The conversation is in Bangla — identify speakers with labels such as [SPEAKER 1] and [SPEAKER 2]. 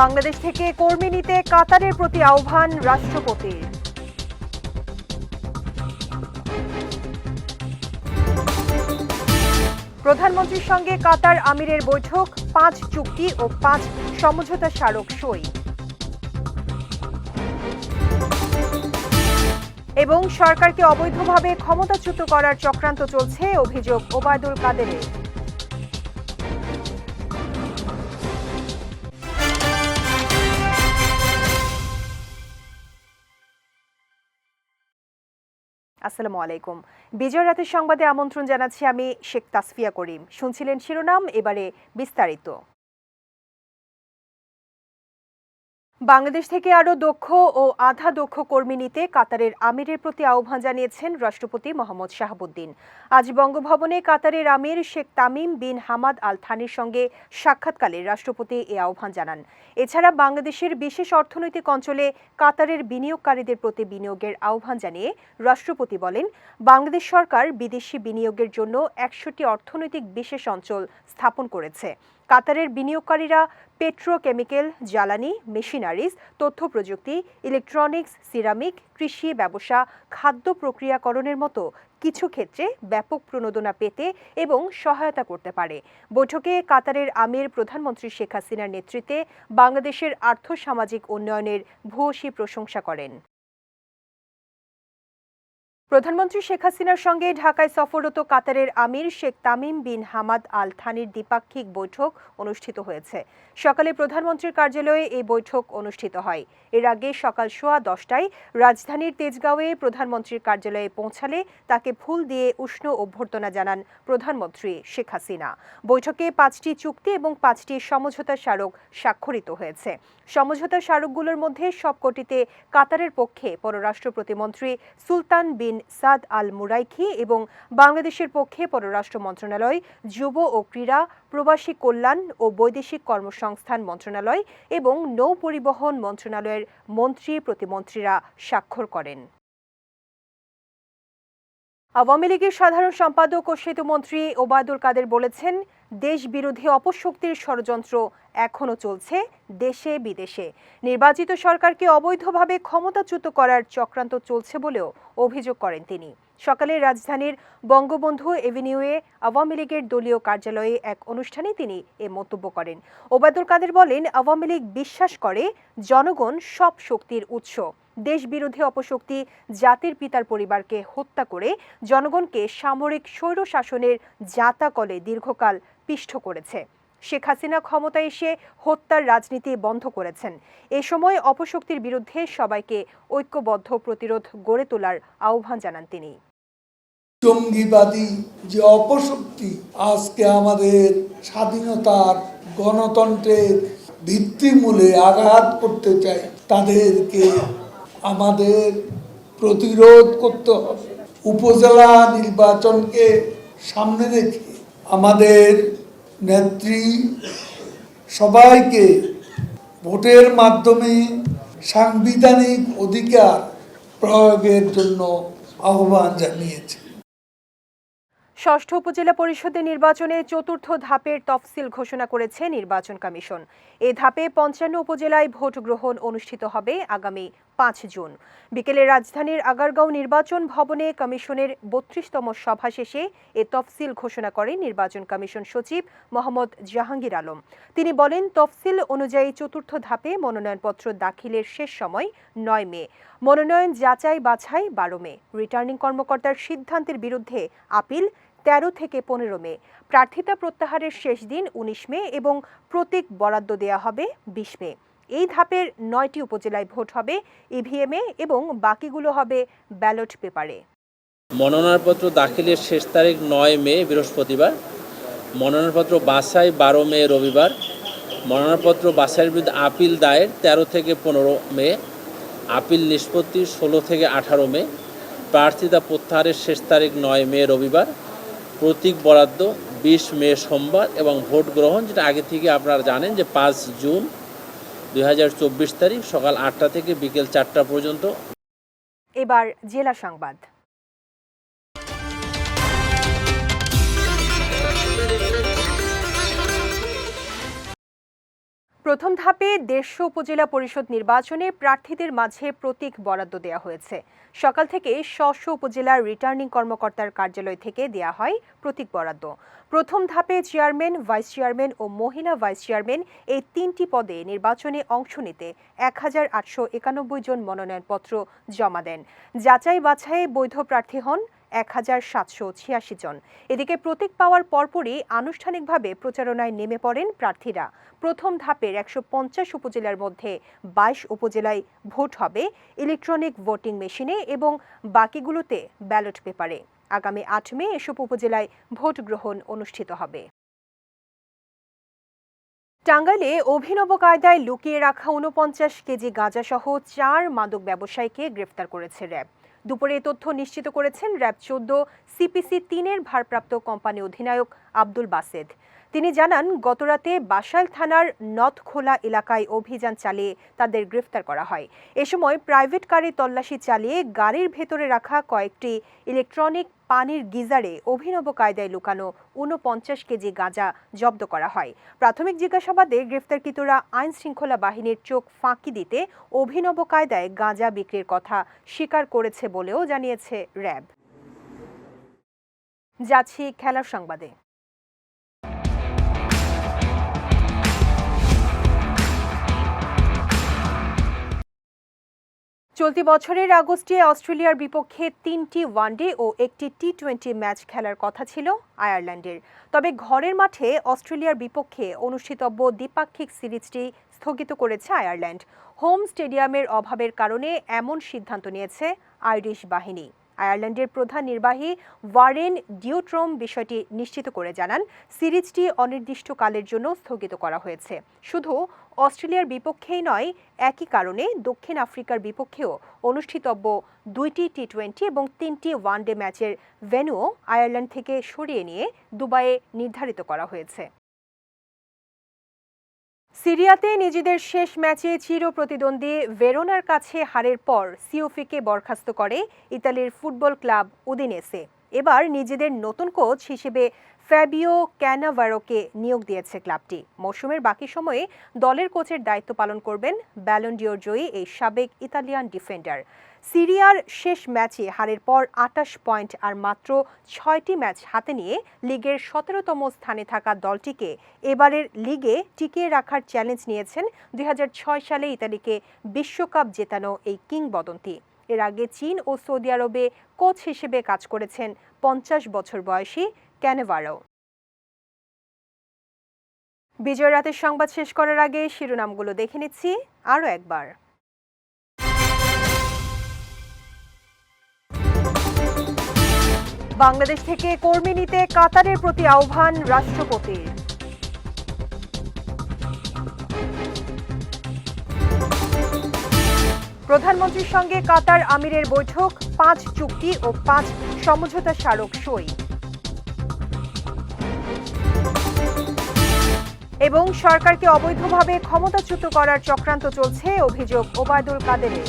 [SPEAKER 1] বাংলাদেশ থেকে কর্মী নিতে কাতারের প্রতি আহ্বান রাষ্ট্রপতির প্রধানমন্ত্রীর সঙ্গে কাতার আমিরের বৈঠক, পাঁচ চুক্তি ও পাঁচ সমঝোতা স্মারক সই। এবং সরকারকে অবৈধভাবে ক্ষমতাচ্যুত করার চক্রান্ত চলছে, অভিযোগ ওবায়দুল কাদেরের। আসসালামু আলাইকুম। বিজয় রাতের সংবাদে আমন্ত্রণ জানাচ্ছি আমি শেখ তাসফিয়া করিম। শুনছিলেন শিরোনাম, এবারে বিস্তারিত। বাংলাদেশ থেকে আরও দক্ষ ও আধা দক্ষ কর্মী নিতে কাতারের আমিরের প্রতি আহ্বান জানিয়েছেন রাষ্ট্রপতি মোহাম্মদ শাহাবুদ্দিন। আজ বঙ্গভবনে কাতারের আমির Sheikh Tamim bin Hamad Al থানির সঙ্গে সাক্ষাৎকালে রাষ্ট্রপতি এ আহ্বান জানান। এছাড়া বাংলাদেশের বিশেষ অর্থনৈতিক অঞ্চলে কাতারের বিনিয়োগকারীদের প্রতি বিনিয়োগের আহ্বান জানিয়ে রাষ্ট্রপতি বলেন, বাংলাদেশ সরকার বিদেশি বিনিয়োগের জন্য একশোটি অর্থনৈতিক বিশেষ অঞ্চল স্থাপন করেছে। কাতারের বিনিয়োগকারীরা পেট্রোকেমিক্যাল, জ্বালানি, মেশিনারিজ তথ্য প্রযুক্তি ইলেকট্রনিক্স, সিরামিক, কৃষি, ব্যবসা, খাদ্য প্রক্রিয়াকরণের মতো কিছু ক্ষেত্রে ব্যাপক প্রণোদনা পেতে এবং সহায়তা করতে পারে। বৈঠকে কাতারের আমির প্রধানমন্ত্রী শেখ হাসিনার নেতৃত্বে বাংলাদেশের আর্থসামাজিক উন্নয়নের ভূয়সী প্রশংসা করেন। প্রধানমন্ত্রী শেখ হাসিনার সঙ্গে ঢাকায় সফররত কাতারের আমির Sheikh Tamim bin Hamad Al থানির দ্বিপাক্ষিক বৈঠক অনুষ্ঠিত হয়েছে। সকালে প্রধানমন্ত্রীর কার্যালয়ে এই বৈঠক অনুষ্ঠিত হয়। এর আগে সকাল সোয়া দশটায় রাজধানীর তেজগাঁওয়ে প্রধানমন্ত্রীর কার্যালয়ে পৌঁছালে তাকে ফুল দিয়ে উষ্ণ অভ্যর্থনা জানান প্রধানমন্ত্রী শেখ হাসিনা। বৈঠকে পাঁচটি চুক্তি এবং পাঁচটি সমঝোতা স্মারক স্বাক্ষরিত হয়েছে। সমঝোতা স্মারকগুলোর মধ্যে সবকটিতে কাতারের পক্ষে পররাষ্ট্র প্রতিমন্ত্রী সুলতান বিন সাদ আল মুরাইখি এবং বাংলাদেশের পক্ষে পররাষ্ট্র মন্ত্রণালয়, যুব ও ক্রীড়া, প্রবাসী কল্যাণ ও বৈদেশিক কর্মসংস্থান মন্ত্রণালয় এবং নৌ পরিবহন মন্ত্রণালয়ের মন্ত্রী প্রতিমন্ত্রীরা স্বাক্ষর করেন। আওয়ামী লীগের সাধারণ সম্পাদক ও সেতুমন্ত্রী ওবায়দুল কাদের বলেছেন দেশ বিরোধী অপশক্তির ষড়যন্ত্র এখনও চলছে দেশে বিদেশে। নির্বাচিত সরকারকে অবৈধভাবে ক্ষমতাচ্যুত করার চক্রান্ত চলছে বলেও অভিযোগ করেন তিনি। সকালে রাজধানীর বঙ্গবন্ধু এভিনিউয়ে আওয়ামী লীগের দলীয় কার্যালয়ে এক অনুষ্ঠানে তিনি এ মন্তব্য করেন। ওবায়দুল কাদের বলেন, আওয়ামী লীগ বিশ্বাস করে জনগণ সব শক্তির উৎস। দেশ বিরোধী অপশক্তি জাতির পিতার পরিবারকে হত্যা করে জনগণকে সামরিক স্বৈর শাসনের জাতাকলে দীর্ঘকাল পিষ্ট করেছে। শেখ হাসিনা ক্ষমতায় এসে হত্যার রাজনীতি বন্ধ করেছেন। এ সময় অপশক্তির বিরুদ্ধে সবাইকে ঐক্যবদ্ধ প্রতিরোধ গড়ে তোলার আহ্বান জানান তিনি।
[SPEAKER 2] জঙ্গিবাদী যে অপশক্তি আজকে আমাদের স্বাধীনতার গণতন্ত্রের ভিত্তিমূলে আঘাত করতে চায়, তাদেরকে আমাদের প্রতিরোধ করতে হবে। উপজেলা নির্বাচনকে সামনে রেখে আমাদের নেত্রী সবাইকে ভোটের মাধ্যমে সাংবিধানিক অধিকার প্রয়োগের জন্য আহ্বান জানিয়েছে।
[SPEAKER 1] ষষ্ঠ উপজেলা পরিষদের নির্বাচনে চতুর্থ ধাপের তফসিল ঘোষণা করেছে নির্বাচন কমিশন। এ ধাপে পঞ্চান্ন উপজেলায় ভোট গ্রহণ অনুষ্ঠিত হবে আগামী পাঁচ জুন। বিকেলে রাজধানীর আগারগাঁও নির্বাচন ভবনে কমিশনের বত্রিশতম সভা শেষে এ তফসিল ঘোষণা করেন নির্বাচন কমিশন সচিব মোহাম্মদ জাহাঙ্গীর আলম। তিনি বলেন, তফসিল অনুযায়ী চতুর্থ ধাপে মনোনয়নপত্র দাখিলের শেষ সময় নয় মে। মনোনয়ন যাচাই বাছাই বারো মে। রিটার্নিং কর্মকর্তার সিদ্ধান্তের বিরুদ্ধে আপিল তেরো থেকে পনেরো মে। প্রার্থিতা প্রত্যাহারের শেষ দিন উনিশ মে এবং প্রতীক বরাদ্দ দেওয়া হবে বিশ মে। এই ধাপের নয়টি উপজেলায় ভোট হবে ইভিএমে এবং বাকিগুলো হবে ব্যালট পেপারে।
[SPEAKER 3] মনোনয়নপত্র দাখিলের শেষ তারিখ নয় মে, বৃহস্পতিবার। মনোনয়নপত্র বাছাই বারো মে, রবিবার। মনোনয়নপত্র বাছাইয়ের বিরুদ্ধে আপিল দায়ের তেরো থেকে পনেরো মে, আপিল নিষ্পত্তি ষোলো থেকে আঠারো মে, প্রার্থিতা প্রত্যাহারের শেষ তারিখ নয় মে, রবিবার। প্রতীক বরাদ্দ বিশ মে সোমবার এবং ভোট গ্রহণ, যেটা আগে থেকে আপনারা জানেন যে পাঁচ জুন দুই হাজার চব্বিশ তারিখ সকাল আটটা থেকে বিকেল চারটা পর্যন্ত।
[SPEAKER 1] এবার জেলা সংবাদ। প্রথম ধাপে দেড়শো উপজেলা পরিষদ নির্বাচনে প্রার্থীদের মাঝে প্রতীক বরাদ্দ দেওয়া হয়েছে। সকাল থেকে স্ব উপজেলার রিটার্নিং কর্মকর্তার কার্যালয় থেকে দেওয়া হয় প্রতীক বরাদ্দ। প্রথম ধাপে চেয়ারম্যান, ভাইস চেয়ারম্যান ও মহিলা ভাইস চেয়ারম্যান এই তিনটি পদে নির্বাচনে অংশ নিতে এক হাজার আটশো একানব্বই জন মনোনয়নপত্র জমা দেন। যাচাই বাছাইয়ে বৈধ প্রার্থী হন এক হাজার সাতশো ছিয়াশি জন। এদিকে প্রতীক পাওয়ার পরপরই আনুষ্ঠানিকভাবে প্রচারণায় নেমে পড়েন প্রার্থীরা। প্রথম ধাপের একশো পঞ্চাশ উপজেলার মধ্যে বাইশ উপজেলায় ভোট হবে ইলেকট্রনিক ভোটিং মেশিনে এবং বাকিগুলোতে ব্যালট পেপারে। আগামী আট মে এসব উপজেলায় ভোট গ্রহণ অনুষ্ঠিত হবে। টাঙ্গাইলে অভিনব কায়দায় লুকিয়ে রাখা উনপঞ্চাশ কেজি গাঁজাসহ চার মাদক ব্যবসায়ীকে গ্রেফতার করেছে র্যাব। দুপুরে তথ্য নিশ্চিত করেছেন র্যাব চোদ্দ সিপিসি তিনের ভারপ্রাপ্ত কোম্পানি অধিনায়ক আব্দুল বাসেদ। তিনি জানান, গতরাতে বাসাইল থানার নথখোলা এলাকায় অভিযান চালিয়ে তাদের গ্রেফতার করা হয়। এ সময় প্রাইভেট কারে তল্লাশি চালিয়ে গাড়ির ভেতরে রাখা কয়েকটি ইলেকট্রনিক পানির গিজারে অভিনব কায়দায় লুকানো ঊনপঞ্চাশ কেজি গাঁজা জব্দ করা হয়। প্রাথমিক জিজ্ঞাসাবাদে গ্রেফতারকৃতরা আইন শৃঙ্খলা বাহিনীর চোখ ফাঁকি দিতে অভিনব কায়দায় গাঁজা বিক্রির কথা স্বীকার করেছে বলেও জানিয়েছে র্যাব। যাচ্ছি খেলার সংবাদে। চলতি বছরের আগস্টে অস্ট্রেলিয়ার বিপক্ষে তিনটি ওয়ানডে ও একটি টি টোয়েন্টি ম্যাচ খেলার কথা ছিল আয়ারল্যান্ডের। তবে ঘরের মাঠে অস্ট্রেলিয়ার বিপক্ষে অনুষ্ঠিতব্য দ্বিপাক্ষিক সিরিজটি স্থগিত করেছে আয়ারল্যান্ড। হোম স্টেডিয়ামের অভাবের কারণে এমন সিদ্ধান্ত নিয়েছে আইরিশ বাহিনী। আয়ারল্যান্ডের প্রধান নির্বাহী ওয়ারেন ডিউট্রোম বিষয়টি নিশ্চিত করে জানান, সিরিজটি অনির্দিষ্টকালের জন্য স্থগিত করা হয়েছে। শুধু অস্ট্রেলিয়ার বিপক্ষেই নয়, একই কারণে দক্ষিণ আফ্রিকার বিপক্ষেও অনুষ্ঠিতব্য দুইটি টি টোয়েন্টি এবং তিনটি ওয়ানডে ম্যাচের ভেন্যুও আয়ারল্যান্ড থেকে সরিয়ে নিয়ে দুবাইয়ে নির্ধারিত করা হয়েছে। সিরিয়াতে নিজেদের শেষ ম্যাচে চির প্রতিদ্বন্দ্বী ভেরোনার কাছে হারের পর সিওফিকে বরখাস্ত করে ইতালির ফুটবল ক্লাব উদিনেসে। এবার নিজেদের নতুন কোচ হিসেবে ফ্যাবিও ক্যানাভারোকে নিয়োগ দিয়েছে ক্লাবটি। মৌসুমের বাকি সময়ে দলের কোচের দায়িত্ব পালন করবেন ব্যালন্ডিওর জয়ী এই সাবেক ইতালিয়ান ডিফেন্ডার। সিরিয়ার শেষ ম্যাচে হারের পর আটাশ পয়েন্ট আর মাত্র ছয়টি ম্যাচ হাতে নিয়ে লিগের সতেরোতম স্থানে থাকা দলটিকে এবারের লিগে টিকিয়ে রাখার চ্যালেঞ্জ নিয়েছেন দুই হাজার ছয় সালে ইতালিকে বিশ্বকাপ জেতানো এই কিংবদন্তি। এর আগে চীন ও সৌদি আরবে কোচ হিসেবে কাজ করেছেন পঞ্চাশ বছর বয়সী ক্যানেভারো বিজয় রাতের সংবাদ শেষ করার আগে শিরোনামগুলো দেখে নিচ্ছি আরও একবার। বাংলাদেশ থেকে কর্মী নিতে কাতারের প্রতি আহ্বান রাষ্ট্রপতির। প্রধানমন্ত্রীর সঙ্গে কাতার আমিরের বৈঠক, পাঁচ চুক্তি ও পাঁচ সমঝোতা স্মারক সই। এবং সরকারকে অবৈধভাবে ক্ষমতাচ্যুত করার চক্রান্ত চলছে, অভিযোগ ওবায়দুল কাদেরের।